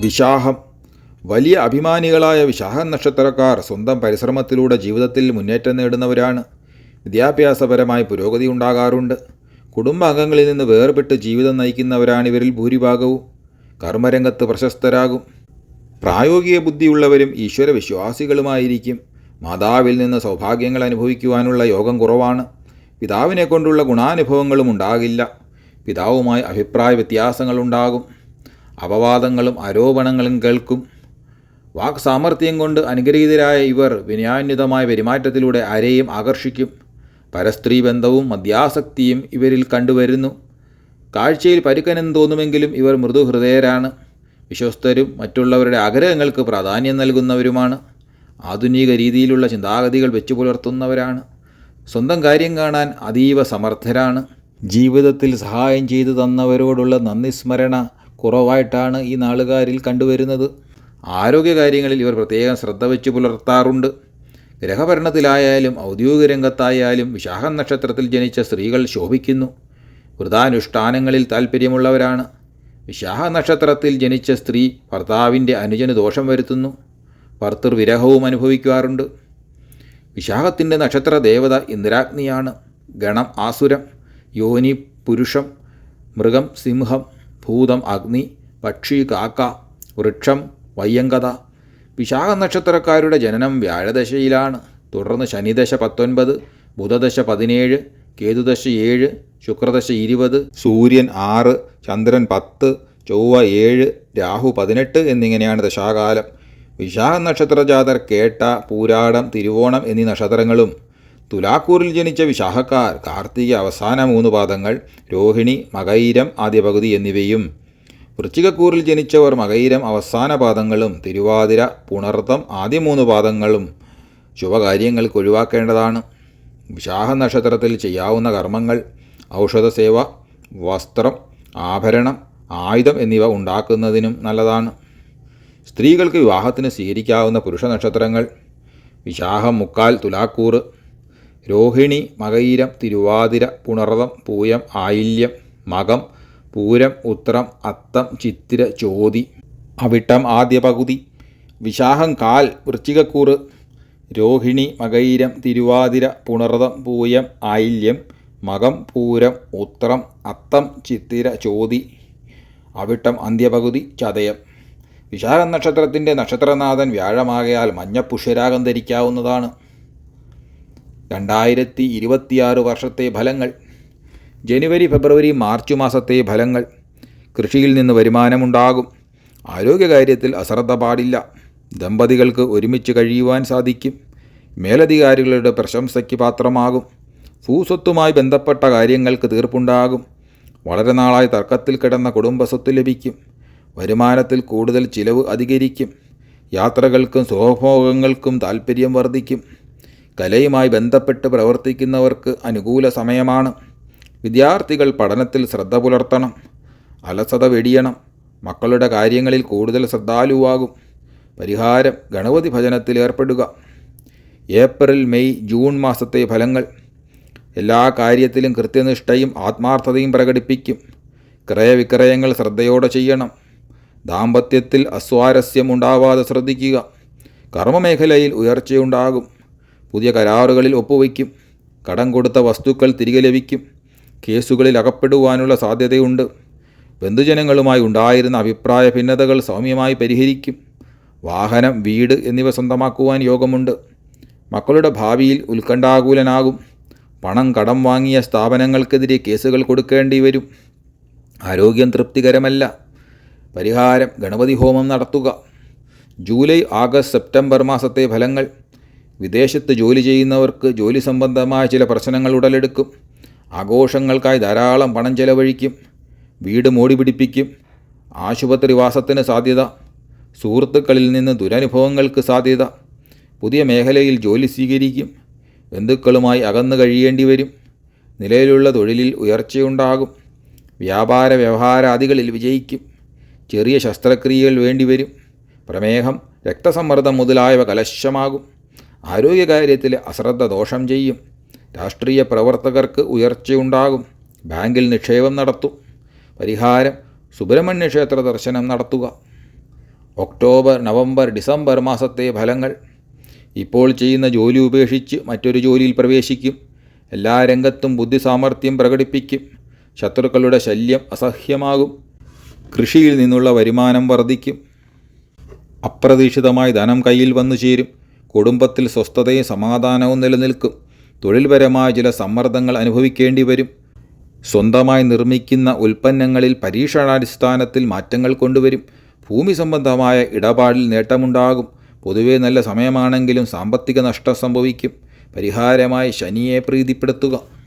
വിശാഹം. വലിയ അഭിമാനികളായ വിശാഖ നക്ഷത്രക്കാർ സ്വന്തം പരിശ്രമത്തിലൂടെ ജീവിതത്തിൽ മുന്നേറ്റം നേടുന്നവരാണ്. വിദ്യാഭ്യാസപരമായി പുരോഗതി ഉണ്ടാകാറുണ്ട്. കുടുംബാംഗങ്ങളിൽ നിന്ന് വേർപെട്ട് ജീവിതം നയിക്കുന്നവരാണ് ഇവരിൽ ഭൂരിഭാഗവും. കർമ്മരംഗത്ത് പ്രശസ്തരാകും. പ്രായോഗിക ബുദ്ധിയുള്ളവരും ഈശ്വരവിശ്വാസികളുമായിരിക്കും മാതാവിൽ നിന്ന് സൗഭാഗ്യങ്ങൾ അനുഭവിക്കുവാനുള്ള യോഗം കുറവാണ്. പിതാവിനെ കൊണ്ടുള്ള ഗുണാനുഭവങ്ങളും ഉണ്ടാകില്ല. പിതാവുമായി അഭിപ്രായ വ്യത്യാസങ്ങളുണ്ടാകും. അപവാദങ്ങളും ആരോപണങ്ങളും കേൾക്കും. വാക് സാമർഥ്യം കൊണ്ട് അനുഗ്രഹീതരായ ഇവർ വിനയാന്വിതമായ പെരുമാറ്റത്തിലൂടെ ആരെയും ആകർഷിക്കും. പരസ്ത്രീ ബന്ധവും മദ്യാസക്തിയും ഇവരിൽ കണ്ടുവരുന്നു. കാഴ്ചയിൽ പരുക്കനെന്ന് തോന്നുമെങ്കിലും ഇവർ മൃദുഹൃദയരാണ്. വിശ്വസ്തരും മറ്റുള്ളവരുടെ ആഗ്രഹങ്ങൾക്ക് പ്രാധാന്യം നൽകുന്നവരുമാണ്. ആധുനിക രീതിയിലുള്ള ചിന്താഗതികൾ വെച്ചു പുലർത്തുന്നവരാണ്. സ്വന്തം കാര്യം കാണാൻ അതീവ സമർത്ഥരാണ്. ജീവിതത്തിൽ സഹായം ചെയ്തു തന്നവരോടുള്ള നന്ദി സ്മരണ കുറവായിട്ടാണ് ഈ നാളുകാരിൽ കണ്ടുവരുന്നത്. ആരോഗ്യകാര്യങ്ങളിൽ ഇവർ പ്രത്യേകം ശ്രദ്ധ വെച്ച് പുലർത്താറുണ്ട്. ഗ്രഹഭരണത്തിലായാലും ഔദ്യോഗിക രംഗത്തായാലും വിശാഖ നക്ഷത്രത്തിൽ ജനിച്ച സ്ത്രീകൾ ശോഭിക്കുന്നു. വൃതാനുഷ്ഠാനങ്ങളിൽ താൽപ്പര്യമുള്ളവരാണ് വിശാഖ നക്ഷത്രത്തിൽ ജനിച്ച സ്ത്രീ ഭർത്താവിന്റെ അനുജന് ദോഷം വരുത്തുന്നു. ഭർത്തൃ വിരഹവും അനുഭവിക്കാറുണ്ട്. വിശാഖത്തിന്റെ നക്ഷത്ര ദേവത ഇന്ദ്രാഗ്നിയാണ്. ഗണം ആസുരം യോനി പുരുഷം മൃഗം സിംഹം ഭൂതം അഗ്നി പക്ഷി കാക്ക വൃക്ഷം വയ്യങ്കത വിശാഖ നക്ഷത്രക്കാരുടെ ജനനം വ്യാഴദശയിലാണ്. തുടർന്ന് ശനിദശ പത്തൊൻപത് ബുധദശ പതിനേഴ് കേതുദശ ഏഴ് ശുക്രദശ ഇരുപത് സൂര്യൻ ആറ് ചന്ദ്രൻ പത്ത് ചൊവ്വ ഏഴ് രാഹു പതിനെട്ട് എന്നിങ്ങനെയാണ് ദശാകാലം. വിശാഖ നക്ഷത്രജാതർ കേട്ട പൂരാടം തിരുവോണം എന്നീ നക്ഷത്രങ്ങളും തുലാക്കൂറിൽ ജനിച്ച വിശാഖക്കാർ കാർത്തിക അവസാന മൂന്ന് പാദങ്ങൾ രോഹിണി മകൈരം ആദ്യ പകുതി എന്നിവയും. വൃശ്ചികക്കൂറിൽ ജനിച്ചവർ മകൈരം അവസാന പാദങ്ങളും തിരുവാതിര പുണർത്തം ആദ്യ മൂന്ന് പാദങ്ങളും ശുഭകാര്യങ്ങൾക്ക് ഒഴിവാക്കേണ്ടതാണ്. വിശാഖ നക്ഷത്രത്തിൽ ചെയ്യാവുന്ന കർമ്മങ്ങൾ ഔഷധസേവ വസ്ത്രം ആഭരണം ആയുധം എന്നിവ ഉണ്ടാക്കുന്നതിനും നല്ലതാണ്. സ്ത്രീകൾക്ക് വിവാഹത്തിന് സ്വീകരിക്കാവുന്ന പുരുഷ നക്ഷത്രങ്ങൾ വിശാഖം മുക്കാൽ തുലാക്കൂറ് രോഹിണി മകയിരം തിരുവാതിര പുണർതം പൂയം ആയില്യം മകം പൂരം ഉത്രം അത്തം ചിത്തിര ചോതി അവിട്ടം ആദ്യ പകുതി വിശാഹം കാൽ വൃശ്ചികക്കൂറ് രോഹിണി മകയിരം തിരുവാതിര പുണർതം പൂയം ആയില്യം മകം പൂരം ഉത്രം അത്തം ചിത്തിര ചോതി അവിട്ടം അന്ത്യപകുതി ചതയം. വിശാഖ നക്ഷത്രത്തിന്റെ നക്ഷത്രനാഥൻ വ്യാഴമാകയാൽ മഞ്ഞപ്പുഷ്യരാഗം ധരിക്കാവുന്നതാണ്. രണ്ടായിരത്തി ഇരുപത്തിയാറ് വർഷത്തെ ഫലങ്ങൾ ജനുവരി ഫെബ്രുവരി മാർച്ച് മാസത്തെ ഫലങ്ങൾ കൃഷിയിൽ നിന്ന് വരുമാനമുണ്ടാകും. ആരോഗ്യകാര്യത്തിൽ അശ്രദ്ധ പാടില്ല. ദമ്പതികൾക്ക് ഒരുമിച്ച് കഴിയുവാൻ സാധിക്കും. മേലധികാരികളുടെ പ്രശംസയ്ക്ക് പാത്രമാകും. ഭൂസ്വത്തുമായി ബന്ധപ്പെട്ട കാര്യങ്ങൾക്ക് തീർപ്പുണ്ടാകും. വളരെ നാളായി തർക്കത്തിൽ കിടന്ന കുടുംബസ്വത്ത് ലഭിക്കും. വരുമാനത്തിൽ കൂടുതൽ ചിലവ് അധികരിക്കും. യാത്രകൾക്കും സുഖഭോഗങ്ങൾക്കും താൽപ്പര്യം വർദ്ധിക്കും. കലയുമായി ബന്ധപ്പെട്ട് പ്രവർത്തിക്കുന്നവർക്ക് അനുകൂല സമയമാണ്. വിദ്യാർത്ഥികൾ പഠനത്തിൽ ശ്രദ്ധ പുലർത്തണം അലസത വെടിയണം മക്കളുടെ കാര്യങ്ങളിൽ കൂടുതൽ ശ്രദ്ധാലുവാകും. പരിഹാരം ഗണപതി ഭജനത്തിൽ ഏർപ്പെടുക. ഏപ്രിൽ മെയ് ജൂൺ മാസത്തെ ഫലങ്ങൾ. എല്ലാ കാര്യത്തിലും കൃത്യനിഷ്ഠയും ആത്മാർത്ഥതയും പ്രകടിപ്പിക്കും. ക്രയവിക്രയങ്ങൾ ശ്രദ്ധയോടെ ചെയ്യണം. ദാമ്പത്യത്തിൽ അസ്വാരസ്യം ഉണ്ടാവാതെ ശ്രദ്ധിക്കുക. കർമ്മമേഖലയിൽ ഉയർച്ചയുണ്ടാകും. പുതിയ കരാറുകളിൽ ഒപ്പുവയ്ക്കും. കടം കൊടുത്ത വസ്തുക്കൾ തിരികെ ലഭിക്കും. കേസുകളിൽ അകപ്പെടുവാനുള്ള സാധ്യതയുണ്ട്. ബന്ധുജനങ്ങളുമായി ഉണ്ടായിരുന്ന അഭിപ്രായ ഭിന്നതകൾ സൗമ്യമായി പരിഹരിക്കും. വാഹനം വീട് എന്നിവ സ്വന്തമാക്കുവാൻ യോഗമുണ്ട്. മക്കളുടെ ഭാവിയിൽ ഉത്കണ്ഠാകൂലനാകും. പണം കടം വാങ്ങിയ സ്ഥാപനങ്ങൾക്കെതിരെ കേസുകൾ കൊടുക്കേണ്ടി വരും. ആരോഗ്യം തൃപ്തികരമല്ല. പരിഹാരം ഗണപതി ഹോമം നടത്തുക. ജൂലൈ ആഗസ്റ്റ് സെപ്റ്റംബർ മാസത്തെ ഫലങ്ങൾ. വിദേശത്ത് ജോലി ചെയ്യുന്നവർക്ക് ജോലി സംബന്ധമായ ചില പ്രശ്നങ്ങൾ ഉടലെടുക്കും. ആഘോഷങ്ങൾക്കായി ധാരാളം പണം ചെലവഴിക്കും. വീട് മോടി പിടിപ്പിക്കും. ആശുപത്രിവാസത്തിന് സാധ്യത. സുഹൃത്തുക്കളിൽ നിന്ന് ദുരനുഭവങ്ങൾക്ക് സാധ്യത. പുതിയ മേഖലയിൽ ജോലി സ്വീകരിക്കും. ബന്ധുക്കളുമായി അകന്നു കഴിയേണ്ടി വരും. നിലവിലുള്ള തൊഴിലിൽ ഉയർച്ചയുണ്ടാകും. വ്യാപാര വ്യവഹാരാദികളിൽ വിജയിക്കും. ചെറിയ ശസ്ത്രക്രിയകൾ വേണ്ടിവരും. പ്രമേഹം രക്തസമ്മർദ്ദം മുതലായവ കലശമാകും. ആരോഗ്യകാര്യത്തിൽ അശ്രദ്ധ ദോഷം ചെയ്യും. രാഷ്ട്രീയ പ്രവർത്തകർക്ക് ഉയർച്ചയുണ്ടാകും. ബാങ്കിൽ നിക്ഷേപം നടത്തും. പരിഹാരം സുബ്രഹ്മണ്യ ക്ഷേത്ര ദർശനം നടത്തുക. ഒക്ടോബർ നവംബർ ഡിസംബർ മാസത്തെ ഫലങ്ങൾ. ഇപ്പോൾ ചെയ്യുന്ന ജോലി ഉപേക്ഷിച്ച് മറ്റൊരു ജോലിയിൽ പ്രവേശിക്കും. എല്ലാ രംഗത്തും ബുദ്ധിസാമർഥ്യം പ്രകടിപ്പിക്കും. ശത്രുക്കളുടെ ശല്യം അസഹ്യമാകും. കൃഷിയിൽ നിന്നുള്ള വരുമാനം വർദ്ധിക്കും. അപ്രതീക്ഷിതമായി ധനം കയ്യിൽ വന്നു ചേരും. കുടുംബത്തിൽ സ്വസ്ഥതയും സമാധാനവും നിലനിൽക്കും. തൊഴിൽപരമായ ചില സമ്മർദ്ദങ്ങൾ അനുഭവിക്കേണ്ടി വരും. സ്വന്തമായി നിർമ്മിക്കുന്ന ഉൽപ്പന്നങ്ങളിൽ പരീക്ഷണാടിസ്ഥാനത്തിൽ മാറ്റങ്ങൾ കൊണ്ടുവരും. ഭൂമി സംബന്ധമായ ഇടപാടിൽ നേട്ടമുണ്ടാകും. പൊതുവേ നല്ല സമയമാണെങ്കിലും സാമ്പത്തിക നഷ്ടം സംഭവിക്കും. പരിഹാരമായി ശനിയെ പ്രീതിപ്പെടുത്തുക.